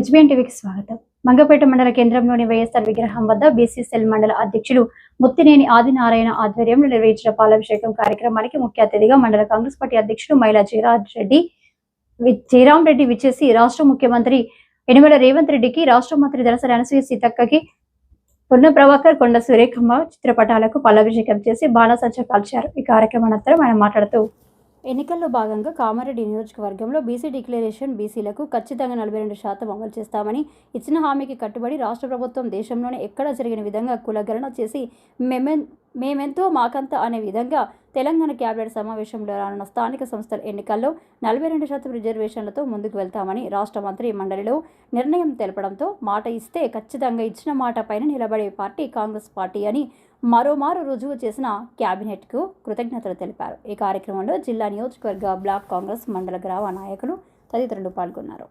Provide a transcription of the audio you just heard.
HBN టీవీకి స్వాగతం. మంగపేట మండల కేంద్రంలోని వైఎస్ఆర్ విగ్రహం వద్ద బీసీసీఎల్ మండల అధ్యక్షులు ముత్తినేని ఆదినారాయణ ఆధ్వర్యంలో నిర్వహించిన పాలాభిషేకం కార్యక్రమానికి ముఖ్య అతిథిగా మండల కాంగ్రెస్ పార్టీ అధ్యక్షుడు మహిళా జయరాజ్ రెడ్డి వి- జయరాం రెడ్డి విచ్చేసి రాష్ట్ర ముఖ్యమంత్రి యనమల రేవంత్ రెడ్డికి రాష్ట్ర మంత్రి దళసరి అనసూయ సీతక్కకి పున్న ప్రభాకర్ కొండ సురేఖమ్మ చిత్రపటాలకు పాలాభిషేకం చేసి బాణసంచ కాల్చారు. ఈ కార్యక్రమం అనంతరం ఆయన మాట్లాడుతూ ఎన్నికల్లో భాగంగా కామారెడ్డి నియోజకవర్గంలో బీసీ డిక్లరేషన్ బీసీలకు ఖచ్చితంగా నలభై రెండు శాతం అమలు చేస్తామని ఇచ్చిన హామీకి కట్టుబడి రాష్ట్ర ప్రభుత్వం దేశంలోనే ఎక్కడా జరిగిన విధంగా కులగణన చేసి మెమెన్ మేమెంతో మాకంత అనే విధంగా తెలంగాణ క్యాబినెట్ సమావేశంలో రానున్న స్థానిక సంస్థల ఎన్నికల్లో నలభై రెండు శాతం రిజర్వేషన్లతో ముందుకు వెళ్తామని రాష్ట్ర మంత్రి మండలిలో నిర్ణయం తెలపడంతో మాట ఇస్తే ఖచ్చితంగా ఇచ్చిన మాట పైన నిలబడే పార్టీ కాంగ్రెస్ పార్టీ అని మరోమారు రుజువు చేసిన క్యాబినెట్కు కృతజ్ఞతలు తెలిపారు. ఈ కార్యక్రమంలో జిల్లా నియోజకవర్గ బ్లాక్ కాంగ్రెస్ మండల గ్రామ నాయకులు తదితరులు పాల్గొన్నారు.